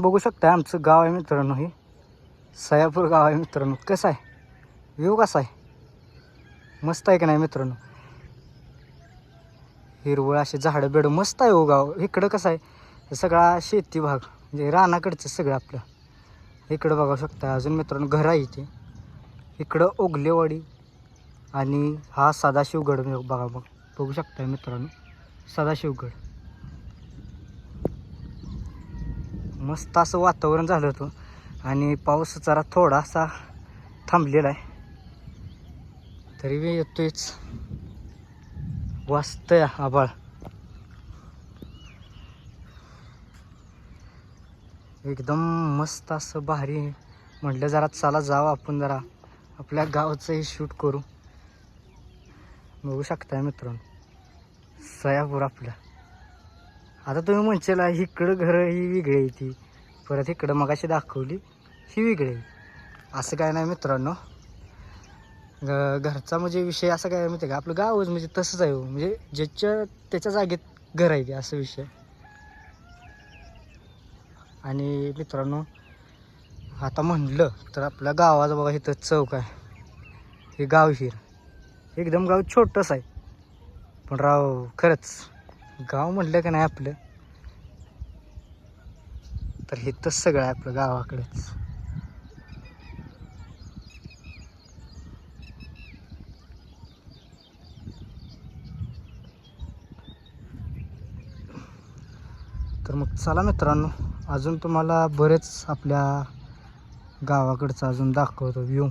बघू शकता आमचं गाव आहे मित्रांनो हे. सयापूर गाव आहे मित्रांनो. कसं आहे? व्यू कसा आहे? मस्त आहे का नाही मित्रांनो? हिरवळ असे झाडं बेडं मस्त आहे हो गाव. इकडं कसं आहे? सगळा शेती भाग म्हणजे रानाकडचं सगळं आपलं. इकडं बघू शकता अजून मित्रांनो घर आहे इथे. इकडं ओगलेवाडी आणि हा सदाशिवगड बघा बघ. बघू शकता मित्रांनो. सदाशिवगड. मस्त असं वातावरण झालं होतं. आणि पाऊस जरा थोडासा थांबलेला आहे. तरी मी येतोयच. वाजतंय आबाळ एकदम मस्त असं भारी म्हटलं जरा चला जावं आपण जरा. आपल्या गावचंही शूट करू. बघू शकताय मित्रांनो. सयापूर आपल्या आता तुम्ही म्हणशील इकडं घरं ही वेगळी आहे ती. परत इकडं मगाशी दाखवली ही वेगळी आहे. असं काय नाही मित्रांनो. ग घरचा म्हणजे विषय असा काय माहिती आहे का? आपलं गावच म्हणजे तसंच आहे हो. म्हणजे ज्याच्या त्याच्या जागेत घर आहे ते असं विषय. आणि मित्रांनो आता म्हणलं तर आपल्या गावाचं बघा इथं चौक आहे. हे गाव हिर. एकदम गाव छोटंच आहे. पण राव खरंच गाव म्हटलं का नाही आपलं? तर हे तर सगळं आहे आपलं गावाकडेच. तर मग चला मित्रांनो अजून तुम्हाला बरेच आपल्या गावाकडचं अजून दाखवतो व्यू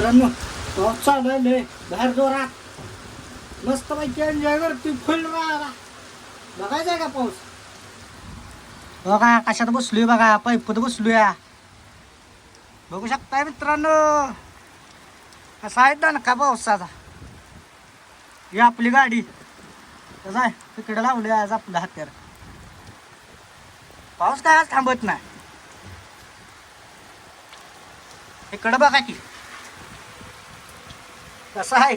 मित्रांनो पाऊस चालू आहे बाहेर जोरात मस्त पैकी एन्जॉय करते फुल राहा बघायचा का पाऊस? बघा कशात बसलोय बघा पैपत बसलोया. बघू शकताय मित्रांनो. कसा आहे दणका पावसाचा? ही आपली गाडी. कसं आहे तिकडे लावली आज आपलं हत्यार. पाऊस काय आज थांबत नाही. इकडं बघा की. कसं आहे?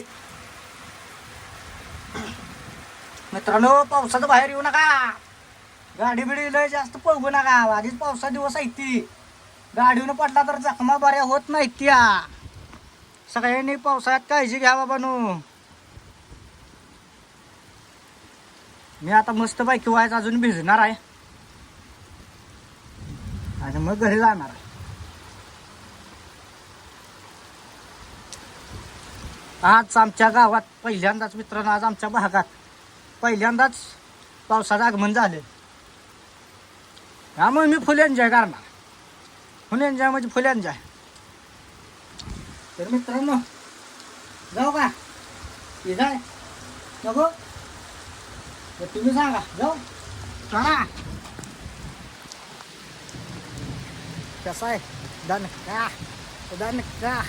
मित्रांनो पावसाचं बाहेर येऊ नका. गाडी बिडी लय जास्त पळवू नका. आधीच पावसा दिवस आहे ती. गाडीनं पडला तर जखमा बऱ्या होत नाहीत त्या. सगळ्यांनी पावसाळ्यात काळजी घ्या बाबानो मी आता मस्त बायकी व्हायचं अजून भिजणार आहे. आणि मग घरी जाणार आहे. आज आमच्या गावात पहिल्यांदाच मित्रांनो आज आमच्या भागात पहिल्यांदाच पावसाचं आगमन झालं त्यामुळे मी फुल एन्जॉय करणार. फुल एन्जॉय म्हणजे फुल एन्जॉय तर मित्रांनो जाऊ का? हे जाय नको तर तुम्ही सांगा. जाऊ. चला. कसं आहे? दणका दणका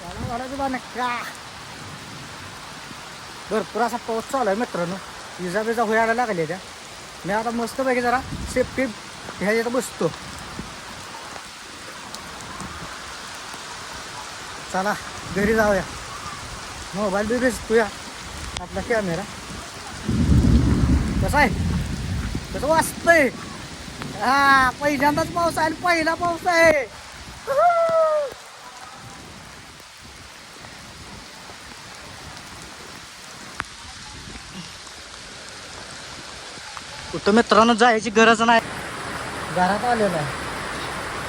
चला वाढायचं दणका भरपूर असा पाऊस चालू आहे मित्रांनो. विजा बिजा लागले त्या. मी आता मस्त पैकी जरा सेफ्टी ह्याच्यात बसतो. चला घरी जाऊया. मोबाईल बी बेसतोया आपला कॅमेरा कसा आहे? कसं वाचतंय हा पहिल्यांदाच पाऊस आहे पहिला पाऊस आहे. कुठं मित्रांनो जायची गरज नाही. घरात आलेलं आहे.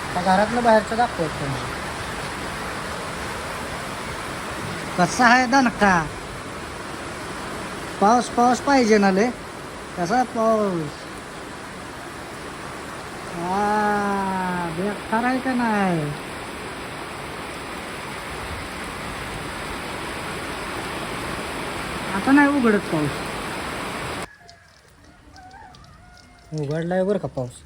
आता घरातनं बाहेरचं दाखवत तुम्ही कसा आहे दणका? पाऊस पाऊस पाहिजे ना ले कसा पाऊस? हा बेकार आहे का नाही? आता नाही उघडत पाऊस. उघडलाय बरं का पाऊस?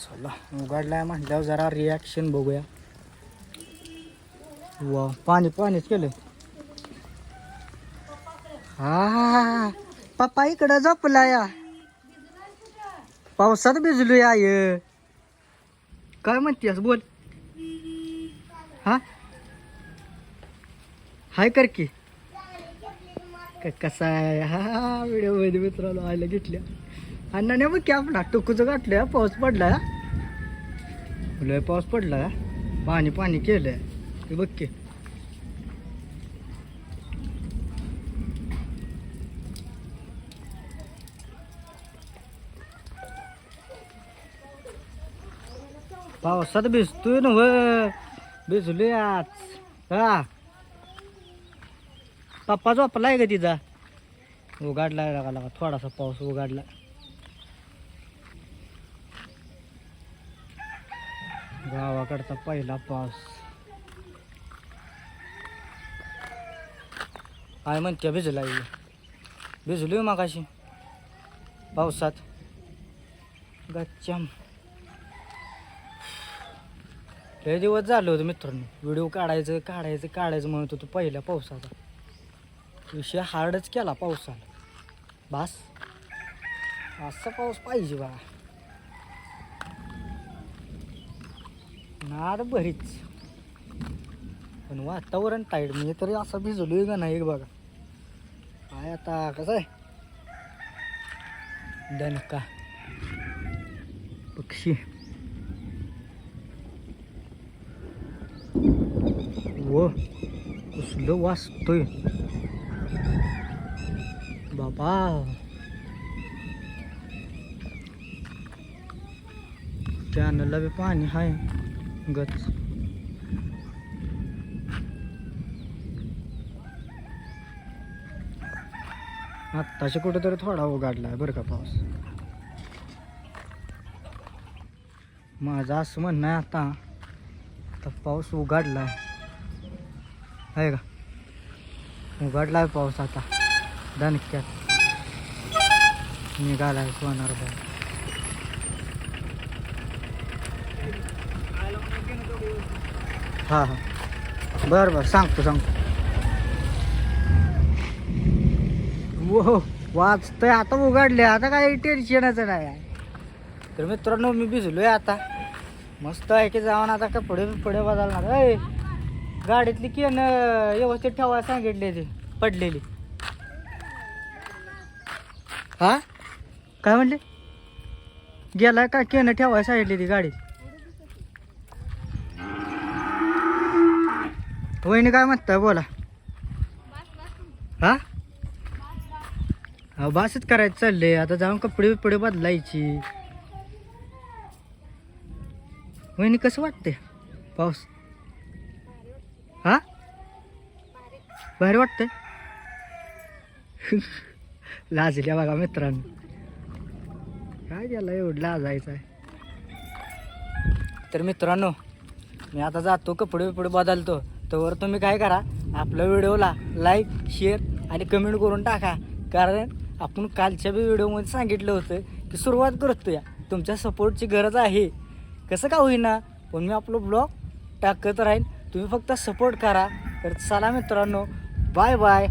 चला उघडलाय म्हटल्यावर जरा रिॲक्शन बघूया. वा पाणी पाणीच केलं हा पप्पा इकडं झोपला या पावसात भिजलो या य. काय म्हणतेस बोल? हा? हाय कर की. कसा आहे? हा व्हिडिओमध्ये मित्राला आयला घेतल्या. अण्णाने बघ की आपला? टुकूचं गाठलं पाऊस पडला लय पाऊस पडला पाणी पाणी केलंय. ते बघ की. पावसात भिजतोय ना व भिजलोय आज. हा? पप्पा झोपलाय का तिचा उघडलाय लागा लागा थोडासा पाऊस उघडला गावाकडचा पहिला पाऊस. काय म्हणते भिजला भिजली मागाशी. पावसात. गच्चम. लय दिवस झालो होतं मित्रांनो. व्हिडिओ काढायचं काढायचं काढायचं म्हणत होतो पहिल्या पावसाचा. विषय हार्डच केला पावसाला बास. असा पाऊस पाहिजे बा. नाद बरीच पण वातावरण टाईट म्हणजे तरी असं भिजलोय का नाही बघा. काय आता कसं आहे? दणका. पक्षी. व कुसलं वाचतोय बाबा कॅनलला बी पाणी आहे गच आत्ताशी कुठेतरी थोडा उघडलाय बरं का पाऊस माझं असं म्हणणं आहे आता आता पाऊस उघडलाय आहे का उघडलाय पाऊस आता दणक्यात निघालाय सोनार बाई हां हां. बरं बरं. सांगतो सांगतो. हो वाचतंय आता उघडले आता काय टेन्शनच नाही आहे. तर मित्रांनो मी भिजलोय आता. मस्त आहे की जाऊन आता काय पुढे पुढे बदलणार. अय गाडीतली केन व्यवस्थित ठेवायला सांगितले ते पडलेली. हा? काय म्हणले? गेलाय का? केनं ठेवाय साईडली ती गाडी. वहिनी काय म्हणताय? बोला. हा? हा बासच करायचं चालले आता जाऊन कपडे बिपडे बदलायची. वहिनी कसं वाटते पाऊस? हा? भारी वाटतंय? लाजल्या बघा मित्रांनो. काय त्याला एवढं लाजायचं आहे तर मित्रांनो मी आता जातो कपडे बिपडे बदलतो. तर तुम्ही काय करा आपल्या व्हिडिओला लाईक शेअर आणि कमेंट करून टाका. कारण आपण कालच्या बी व्हिडिओमध्ये सांगितलं होतं की सुरुवात करतो या तुमच्या सपोर्टची गरज आहे. कसं का होईना? पण मी आपलं ब्लॉग टाकत राहीन. तुम्ही फक्त सपोर्ट करा. तर चला मित्रांनो बाय बाय